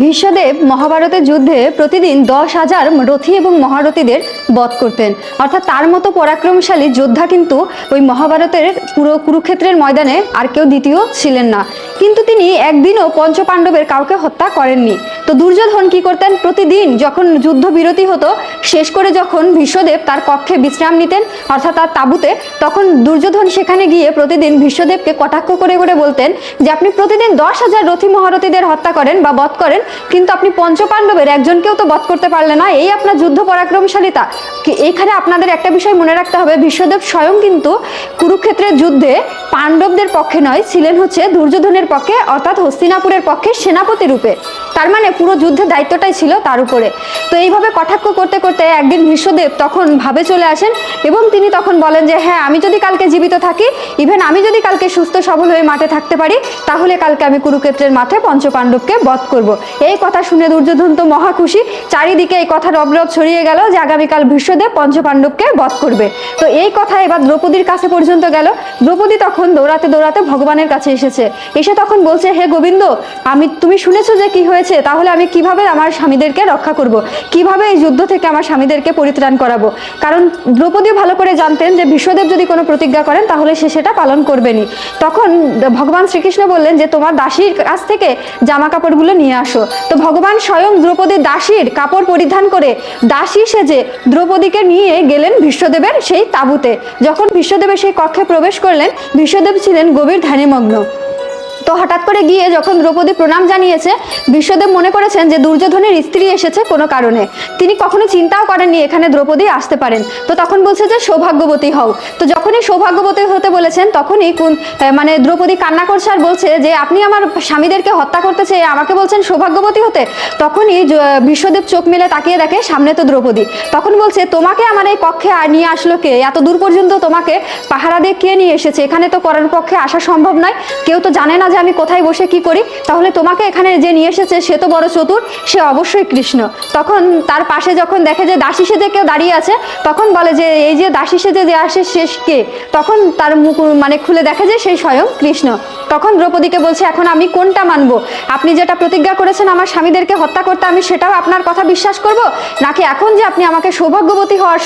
ভীষ্মদেব মহাভারতের যুদ্ধে প্রতিদিন দশ হাজার রথী এবং মহারথীদের বধ করতেন। অর্থাৎ তার মতো পরাক্রমশালী যোদ্ধা কিন্তু ওই মহাভারতের পুরো কুরুক্ষেত্রের ময়দানে আর কেউ দ্বিতীয় ছিলেন না। কিন্তু তিনি একদিনও পঞ্চপাণ্ডবের কাউকে হত্যা করেননি। তো দুর্যোধন কি করতেন? প্রতিদিন যখন যুদ্ধ বিরতি হতো, শেষ করে যখন ভীষ্মদেব তার কক্ষে বিশ্রাম নিতেন, অর্থাৎ তার তাঁবুতে, তখন দুর্যোধন সেখানে গিয়ে প্রতিদিন ভীষ্মদেবকে কটাক্ষ করে করে বলতেন যে, আপনি প্রতিদিন দশ হাজার রথী মহারথীদের হত্যা করেন বা বধ করেন, কিন্তু আপনি পঞ্চপাণ্ডবের একজনকেও তো বধ করতে পারলেন না। এই আপনার যুদ্ধ পরাক্রমশালিতা। এখানে আপনাদের একটা বিষয় মনে রাখতে হবে। ভীষ্মদেব স্বয়ং কিন্তু কুরুক্ষেত্রের যুদ্ধে পাণ্ডবদের পক্ষে নয়, ছিলেন হচ্ছে দুর্যোধনের পক্ষে, অর্থাৎ হস্তিনাপুরের পক্ষে সেনাপতি রূপে। তার মানে পুরো যুদ্ধের দায়িত্বটাই ছিল তার উপরে। তো এইভাবে কটাক্ষ করতে করতে একদিন ভীষ্মদেব তখন ভাবে চলে আসেন এবং তিনি তখন বলেন যে হ্যাঁ আমি যদি কালকে জীবিত থাকি ইভেন আমি যদি কালকে সুস্থ সবল হয়ে মাঠে থাকতে পারি, তাহলে কালকে আমি কুরুক্ষেত্রের মাঠে পঞ্চপাণ্ডবকে বধ করব। এই কথা শুনে দুর্যোধন তো মহা খুশি। চারিদিকে এই কথা রব রব ছড়িয়ে গেল যে, আগামীকাল ভীষ্মদেব পঞ্চপাণ্ডবকে বধ করবে। তো এই কথা এবার দ্রৌপদীর কাছে পর্যন্ত গেল। দ্রৌপদী তখন দৌড়াতে দৌড়াতে ভগবানের কাছে এসেছে। এসে তখন বলছে, হে গোবিন্দ, আমি, তুমি শুনেছো যে কি হয়েছে? তাহলে আমি কীভাবে আমার স্বামীদেরকে রক্ষা করব? কীভাবে এই যুদ্ধ থেকে আমার স্বামীদেরকে পরিত্রাণ করাবো? কারণ দ্রৌপদী ভালো করে জানতেন যে বিশ্বদেব যদি কোনো প্রতিজ্ঞা করেন, তাহলে সে সেটা পালন করবেনই। তখন ভগবান শ্রীকৃষ্ণ বললেন যে, তোমার দাসীর কাছ থেকে জামা কাপড়গুলো নিয়ে আসো। তো ভগবান স্বয়ং দ্রৌপদীর দাসীর কাপড় পরিধান করে দাসী সেজে দ্রৌপদীকে নিয়ে গেলেন বিশ্বদেবের সেই তাঁবুতে। যখন বিশ্বদেবের সেই কক্ষে প্রবেশ করলেন, বিশ্বদেব ছিলেন গভীর ধ্যানে মগ্ন তো হঠাৎ করে গিয়ে যখন দ্রৌপদী প্রণাম জানিয়েছে, বিশ্বদেব মনে করেছেন যে দুর্যোধনের স্ত্রী এসেছে কোনো কারণে। তিনি কখনো চিন্তাও করেননি এখানে দ্রৌপদী আসতে পারেন। তো তখন বলছে যে, সৌভাগ্যবতী হও। তো যখনই সৌভাগ্যবতী হতে বলেছেন, তখনই কোন মানে দ্রৌপদী কান্না করছে আর বলছে যে, আপনি আমার স্বামীদেরকে হত্যা করতে চেয়ে আমাকে বলছেন সৌভাগ্যবতী হতে? তখনই বিশ্বদেব চোখ মেলে তাকিয়ে দেখে সামনে তো দ্রৌপদী। তখন বলছে, তোমাকে আমার এই কক্ষে নিয়ে আসলো কে? এত দূর পর্যন্ত তোমাকে পাহারা দিয়ে কে নিয়ে এসেছে? এখানে তো করার পক্ষে আসা সম্ভব নয়। কেউ তো জানে না যে আমি কোথায় বসে কি করি? তাহলে তোমাকে এখানে যে নিয়ে এসেছে, সে তো বড় চতুর, সে অবশ্যই কৃষ্ণ। তখন তার পাশে যখন দেখে যে দাসী সেজে কেউ দাঁড়িয়ে আছে, তখন বলে যে, এই যে দাসী সেজে যে আসে শেষ কে? তখন তার মুখ মানে খুলে দেখে যে সেই স্বয়ং কৃষ্ণ। তখন দ্রৌপদীকে বলছে, এখন আমি কোনটা মানবো? আপনি যেটা প্রতিজ্ঞা করেছেন আমার স্বামীদেরকে হত্যা করতে, আমি সেটাও আপনার কথা বিশ্বাস করব? নাকি এখন যে আপনি আমাকে সৌভাগ্যবতী হওয়ার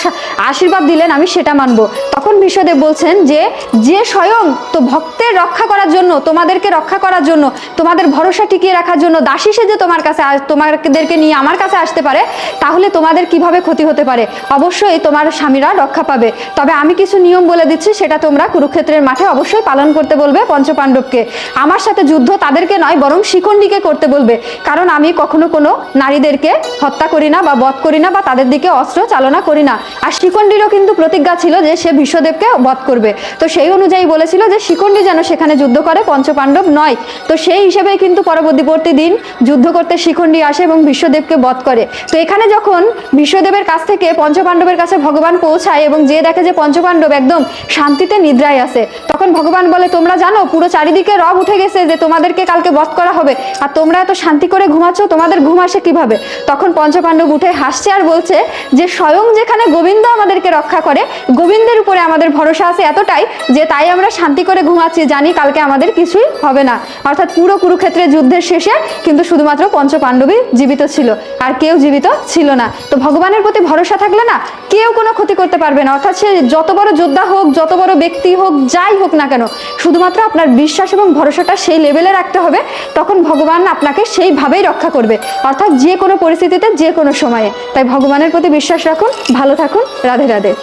আশীর্বাদ দিলেন, আমি সেটা মানবো? তখন বিশ্বদেব বলছেন যে যে স্বয়ং তো ভক্তের রক্ষা করার জন্য তোমাদেরকে রক্ষা করার জন্য, তোমাদের ভরসা টিকিয়ে রাখার জন্য দাসী সেজে তোমার কাছে তোমাদেরকে নিয়ে আমার কাছে আসতে পারে, তাহলে তোমাদের কীভাবে ক্ষতি হতে পারে? অবশ্যই তোমার স্বামীরা রক্ষা পাবে। তবে আমি কিছু নিয়ম বলে দিচ্ছি, সেটা তোমরা কুরুক্ষেত্রের মাঠে অবশ্যই পালন করতে বলবে পঞ্চপাণ্ডবকে। আমার সাথে যুদ্ধ তাদেরকে নয়, বরং শিখণ্ডীকে করতে বলবে। কারণ আমি কখনো কোনো নারীদেরকে হত্যা করি না বা বধ করি না বা তাদের দিকে অস্ত্র চালনা করি না। আর শিখণ্ডীরও কিন্তু প্রতিজ্ঞা ছিল যে সে বিশ্বদেবকে বধ করবে। তো সেই অনুযায়ী বলেছিল যে শিখণ্ডী যেন সেখানে যুদ্ধ করে পঞ্চপাণ্ডব নয়। তো সেই হিসেবে কিন্তু পরবর্তী দিন যুদ্ধ করতে শিখণ্ডী আসে এবং বিশ্বদেবকে বধ করে। তো এখানে যখন বিশ্বদেবের কাছ থেকে পঞ্চপাণ্ডবের কাছে ভগবান পৌঁছায় এবং যে দেখে যে পঞ্চপাণ্ডব একদম শান্তিতে নিদ্রায় আছে তখন ভগবান বলে, তোমরা জানো, পুরো চারিদিকে রব উঠে গেছে যে তোমাদেরকে কালকে বধ করা হবে। আর তোমরা এত শান্তি করে ঘুমাচ্ছ, তোমাদের ঘুম আসে কীভাবে? তখন পঞ্চপাণ্ডব উঠে হাসছে আর বলছে যে, স্বয়ং যেখানে গোবিন্দ আমাদেরকে রক্ষা করে, গোবিন্দের উপরে আমাদের ভরসা আছে এতটাই যে তাই আমরা শান্তি করে ঘুমাচ্ছি, জানি কালকে আমাদের কিছুই হবে না। অর্থাৎ পুরো কুরুক্ষেত্রের যুদ্ধের শেষে কিন্তু শুধুমাত্র পঞ্চপাণ্ডবই জীবিত ছিল আর কেউ জীবিত ছিল না। তো ভগবানের প্রতি ভরসা থাকলে না কেউ কোনো ক্ষতি করতে পারবে না। অর্থাৎ সে যত বড় যোদ্ধা হোক, যত বড় ব্যক্তি হোক, যাই হোক না কেন, শুধুমাত্র আপনার বিশ্বাস এবং ভরসাটা সেই লেভেলে রাখতে হবে, তখন ভগবান আপনাকে সেইভাবেই রক্ষা করবে। অর্থাৎ যে কোনো পরিস্থিতিতে, যে কোনো সময়ে। তাই ভগবানের প্রতি বিশ্বাস রাখুন, ভালো থাকুন, রাধে রাধে।